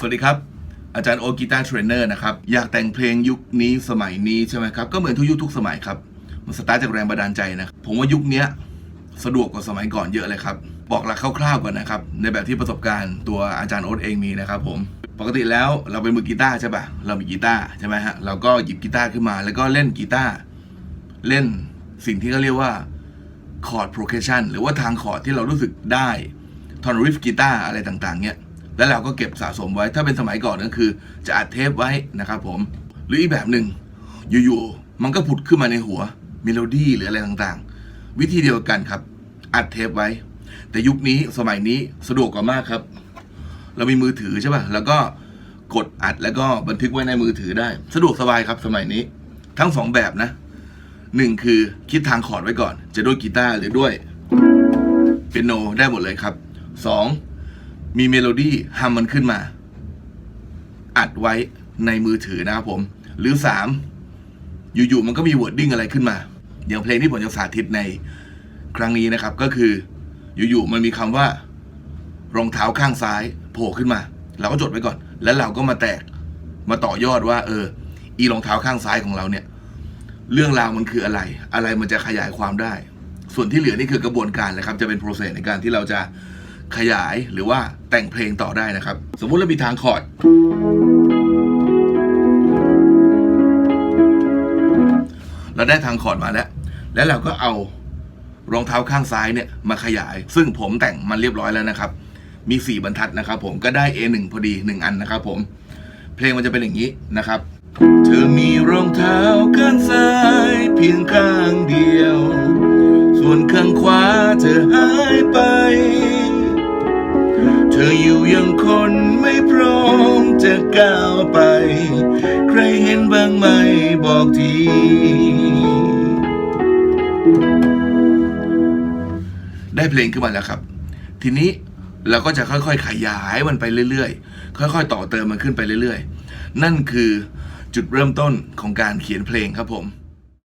สวัสดีครับ อาจารย์โอกีตาร์เทรนเนอร์นะครับ อยากแต่งเพลงยุคนี้สมัยนี้ใช่ไหมครับ ก็เหมือนทุกยุคทุกสมัยครับ มันสตาร์ทจากแรงบันดาลใจนะ ผมว่ายุคนี้สะดวกกว่าสมัยก่อนเยอะเลยครับ บอกหลักคร่าวๆก่อนนะครับ ในแบบที่ประสบการณ์ตัวอาจารย์โอ๊ตเองมีนะครับผม ปกติแล้วเราเป็นมือกีตาร์ใช่ปะเรามีกีตาร์ใช่ไหมฮะ เราก็หยิบกีตาร์ขึ้นมา แล้วก็เล่นกีตาร์ เล่นสิ่งที่เขาเรียกว่าคอร์ดโปรเ s ชันหรือว่าทางคอร์ดที่เรารู้สึกได้ ทอนริฟกีตาร์อะไรต่างๆเนี่ย แล้วเราก็เก็บสะสมไว้ ถ้าเป็นสมัยก่อนก็คือ จะอัดเทปไว้นะครับผม หรืออีกแบบหนึ่งอยู่ๆมันก็ผุดขึ้นมาในหัวเมโลดี้หรืออะไรต่างๆ วิธีเดียวกันครับ อัดเทปไว้ แต่ยุคนี้สมัยนี้สะดวกกว่ามากครับ เรามีมือถือใช่ป่ะแล้วก็กดอัดแล้วก็บันทึกไว้ในมือถือได้ สะดวกสบายครับสมัยนี้ ทั้งสองแบบนะหนึ่งคือคิดทางคอร์ดไว้ก่อน จะด้วยกีตาร์หรือด้วยเปียโนได้หมดเลยครับสอง มีเมโลดี้ฮัมมันขึ้นมา อัดไว้ในมือถือนะครับผม หรือสามอยู่ๆมันก็มีวอร์ดดิ้งอะไรขึ้นมา อย่างเพลงที่ผมจะสาธิตในครั้งนี้นะครับ ก็คืออยู่ๆมันมีคำว่ารองเท้าข้างซ้ายโผล่ขึ้นมา เราก็จดไว้ก่อน แล้วเราก็มาแตกมาต่อยอดว่า เออ อีรองเท้าข้างซ้ายของเราเนี่ย เรื่องราวมันคืออะไร อะไรมันจะขยายความได้ ส่วนที่เหลือนี่คือกระบวนการนะครับ จะเป็นโปรเซสในการที่เราจะ ขยายหรือว่าแต่งเพลงต่อได้นะครับ สมมุติเรามีทางคอร์ดเราได้ทางคอร์ดมาแล้ว แล้วเราก็เอารองเท้าข้างซ้ายเนี่ยมาขยาย ซึ่งผมแต่งมันเรียบร้อยแล้วนะครับ มี 4 บรรทัดนะครับ ผมก็ได้ A1 พอดี 1 อันนะครับผม เพลงมันจะเป็นอย่างนี้นะครับ เธอมีรองเท้าข้างซ้ายเพียงข้างเดียว ส่วนข้างขวาเธอหายไป เธออยู่อยังคนไม่พร้อมจะก้าวไป ใครเห็นบ้างไหมบอกที ได้เพลงขึ้นมาแล้วครับ ทีนี้เราก็จะค่อยๆ ขยายมันไปเรื่อยๆ ค่อยๆ ต่อเติมมันขึ้นไปเรื่อยๆ นั่นคือจุดเริ่มต้นของการเขียนเพลงครับผม